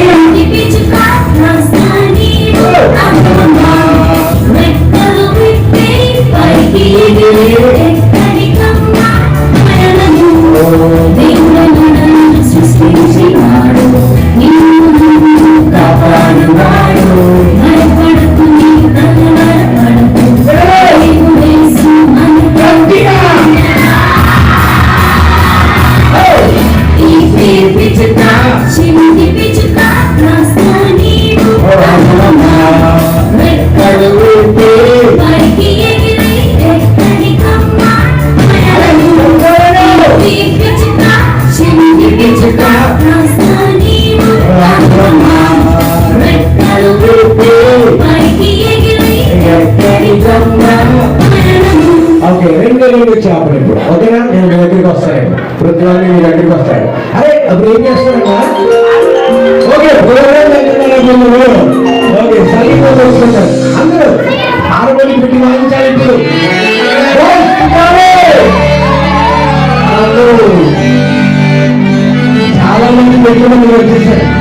Thank you. ఏం చేస్తారమ్మా okay programme అంటున్నారు ఓకే సరిగ్గా వస్తున్నారు అందరూ ఆరుబడి పెట్టి చాలా మంది పెట్టుకుని వచ్చేసారు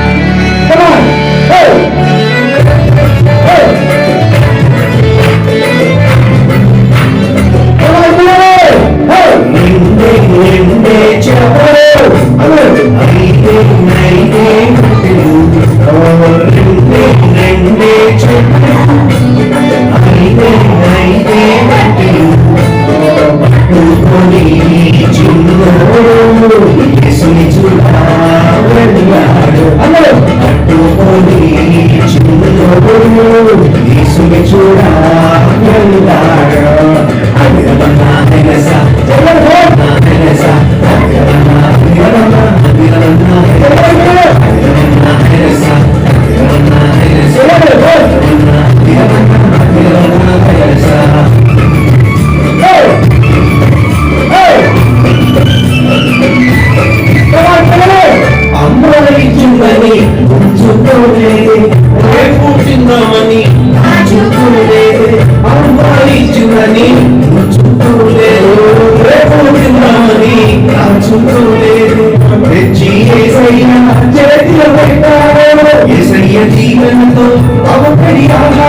అందరూ. కాదని రుచుతూ లేదు రేపు తిన్నామని కాచుతూ లేదు తెచ్చి ఏసయ్య చేతిలో పెట్టారో ఏసయ్య జీవనతో అవపడి ఆహారం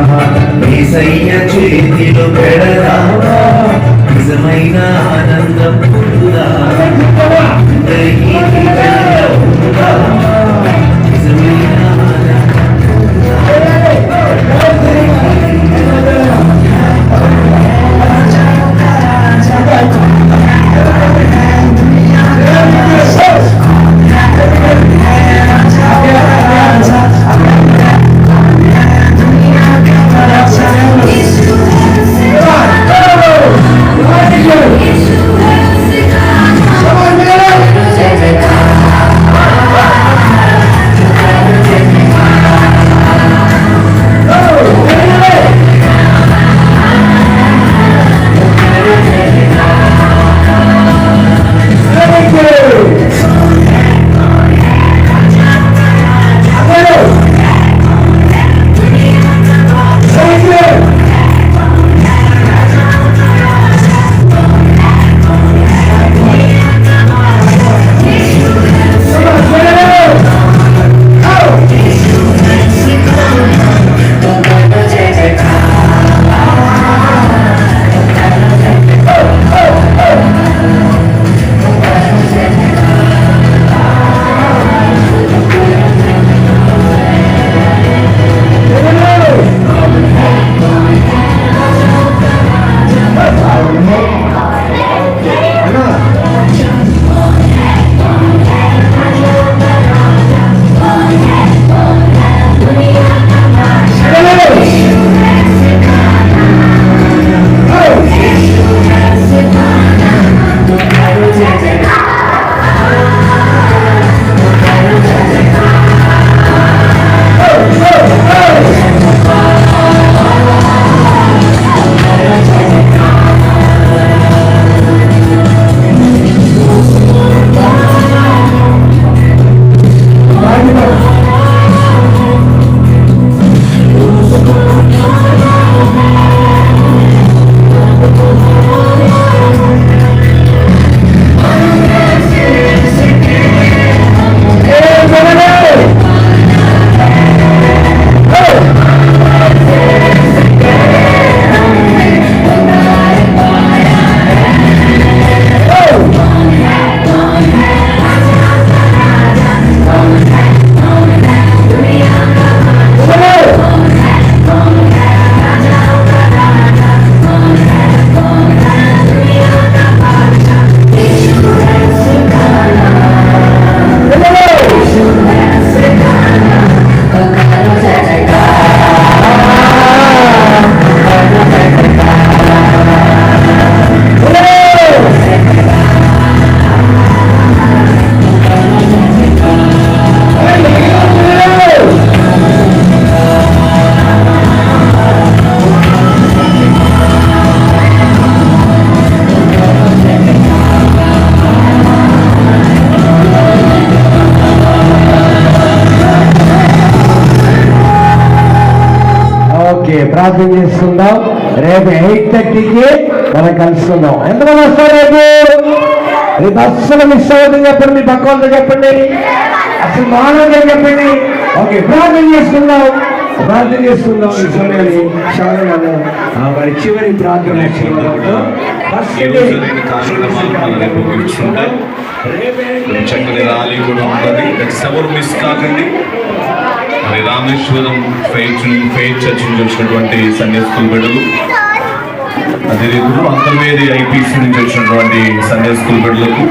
ఏసయ్య చేతిలో పెడదావా నిజమైన ఆనందం పొందుదా అందరికీ ప్రార్థన చేసుకుందాం రేపు ఎయిట్ థర్టీకి మనం కలుసుకుందాం. ఎంతమంది వస్తారు రేపు? రేపు అస్సలు మిస్ అవుతుంది చెప్పండి మీ పక్క వాళ్ళతో చెప్పండి. అసలు మానవుగా చెప్పండి. ఓకే ప్రార్థన చేసుకుందాం ప్రార్థన చేసుకుందాం ఈ సమయాన్ని. మరి చివరి ప్రార్థన రేపు చక్కని ర్యాలీ కూడా ఉంటుంది. ఎవరు మిస్ కాకండి. మరి రామేశ్వరం ఫెయిట్ ఫెయిట్ చర్చ్ నుంచి వచ్చినటువంటి సండే స్కూల్ బిడ్డలు. అదే రీతిలో అంతర్వేది ఐపీసీ నుంచి వచ్చినటువంటి సండే స్కూల్ బిడ్డలకు.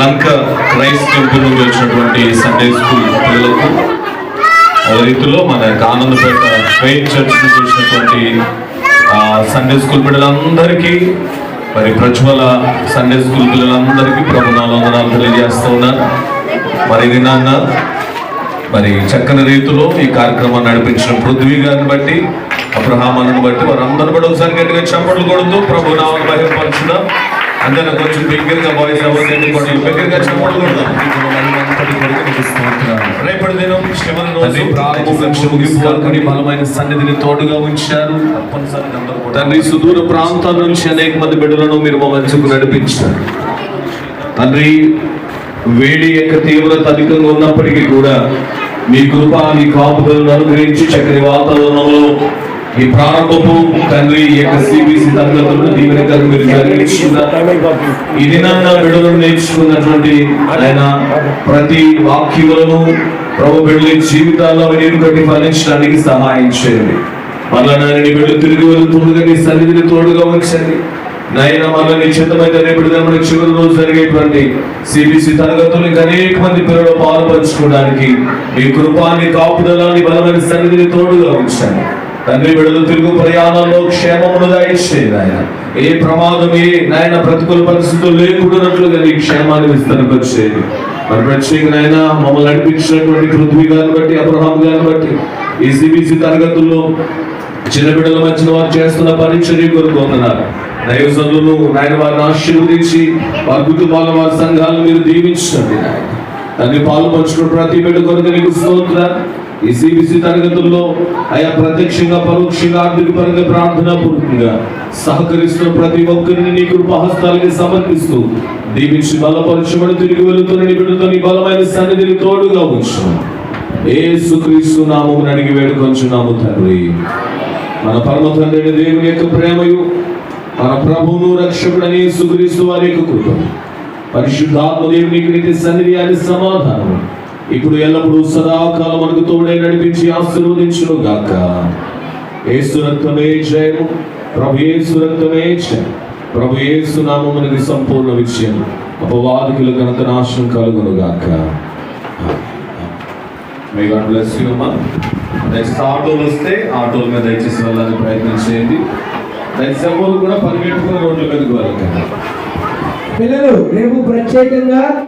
లంక క్రైస్ట్ టెంపుల్ నుంచి వచ్చినటువంటి సండే స్కూల్ పిల్లలకు అదే రీతిలో మన ఆనందపేట ఫెయిత్ చర్చ్ నుంచి వచ్చినటువంటి సండే స్కూల్ పిల్లలందరికీ మరి ప్రజ్వల సండే స్కూల్ పిల్లలందరికీ ప్రభు నాలుగు తెలియజేస్తూ ఉన్నారు మరి ఇది నాన్న మరి చక్కని రీతిలో ఈ కార్యక్రమాన్ని నడిపించిన పృథ్వీ గారిని బట్టి అబ్రహామను బట్టి వారందరూ కూడా ఒకసారి గట్టిగా చప్పట్లు కొడుతూ ప్రభు నామను బహిర్పరచుదాం అందరూ కొంచెం బిగ్గరగా వాయిస్ ఎవరికంటే కొంచెం బిగ్గరగా చప్పట్లు కొడదాం. రేపటి దినం చివరి రోజు ప్రారంభం నుంచి ముగింపు వరకు బలమైన సన్నిధిని తోడుగా ఉంచారు. తండ్రి సుదూర ప్రాంతాల నుంచి అనేక మంది బిడ్డలను మీరు మా మంచుకు నడిపించారు. తండ్రి వేడి యొక్క తీవ్రత అధికంగా ఉన్నప్పటికీ కూడా మీ కృప మీ కాపుదలను అనుగ్రహించి చక్కని వాతావరణంలో ఈ ప్రారంభపు తండ్రి ఈ యొక్క సిబిసి తరగతులను దీవెనకరం మీరు ఈ దినాన్న విడుదల నేర్చుకున్నటువంటి ఆయన ప్రతి వాక్యములను ప్రభు బిడ్డల జీవితాల్లో నీరు కట్టి ఫలించడానికి సహాయం చేయండి. మళ్ళా నాయన బిడ్డలు తిరిగి వెళ్తుండగా నీ సన్నిధిని తోడుగా ఉంచండి. నాయన మళ్ళీ రేపటి చివరి రోజు జరిగేటువంటి సిబిసి తరగతులు ఇంకా అనేక మంది పిల్లలు పాలు పంచుకోవడానికి మీ కృపాన్ని కాపుదలాన్ని బలమైన సన్నిధిని తోడుగా ఉంచండి. తండ్రి తిరుగు ప్రయాణంలో క్షేమమును ఆయన ఏ ప్రమాదం ఏ నాయన ప్రతికూల పరిస్థితులు లేకుండానట్లుగా నీ క్షేమాన్ని మరి మమ్మల్ని నడిపించినటువంటి పృథ్వీ గారిని బట్టి అబ్రహాం గారిని బట్టి ఈ సిబిసి తరగతుల్లో చిన్న బిడ్డల మధ్యన వారు చేస్తున్న పరీక్ష కొరకు దైవజనులను నాయన వారిని ఆశీర్వదించి వారి కుటుంబాల వారి సంఘాలను మీరు దీవించండి నాయన. తండ్రి పాలు పంచుకున్న ప్రతి బిడ్డ కొరకు నీకు స్తోత్ర ఈ సిబిసి తరగతుల్లో అయా ప్రత్యక్షంగా పరోక్షంగా ఆర్థిక పరంగా ప్రార్థన పూర్వకంగా సహకరిస్తున్న ప్రతి ఒక్కరిని నీ కృపహస్తాలకి సమర్పిస్తూ దీవించి బలపరచబడి తిరిగి వెళుతున్న నీ బిడ్డతో నీ బలమైన సన్నిధిని తోడుగా ఉంచు. ఏసుక్రీస్తు నామమును అడిగి వేడుకొంచున్నాము తండ్రి. మన పరమ తండ్రి దేవుని యొక్క ప్రేమయు మన ప్రభువును రక్షకుడని యేసుక్రీస్తు వారి యొక్క కృప. పరిశుద్ధాత్మ దేవునికి నిత్య సన్నిధి అని సమాధానం ఇప్పుడు ఎల్లప్పుడూ సదాకాలం మనకు తోడే నడిపించి ఆశీర్వదించును గాక. ఏ సురక్తమే జయము. ప్రభు ఏ సురక్తమే జయం. ప్రభు యేసు నామమునకి సంపూర్ణ విజయం. అపవాదికుల ఘనత నాశనం కలుగును గాక. మే గాడ్ బ్లెస్ యూ అమ్మా. నెక్స్ట్ ఆటోలు వస్తే ఆటోల మీద దయచేసి వెళ్ళాలని ప్రయత్నం చేయండి. కూడా పరిగెట్టుకుని రోడ్లు మీదకి పిల్లలు రేపు ప్రత్యేకంగా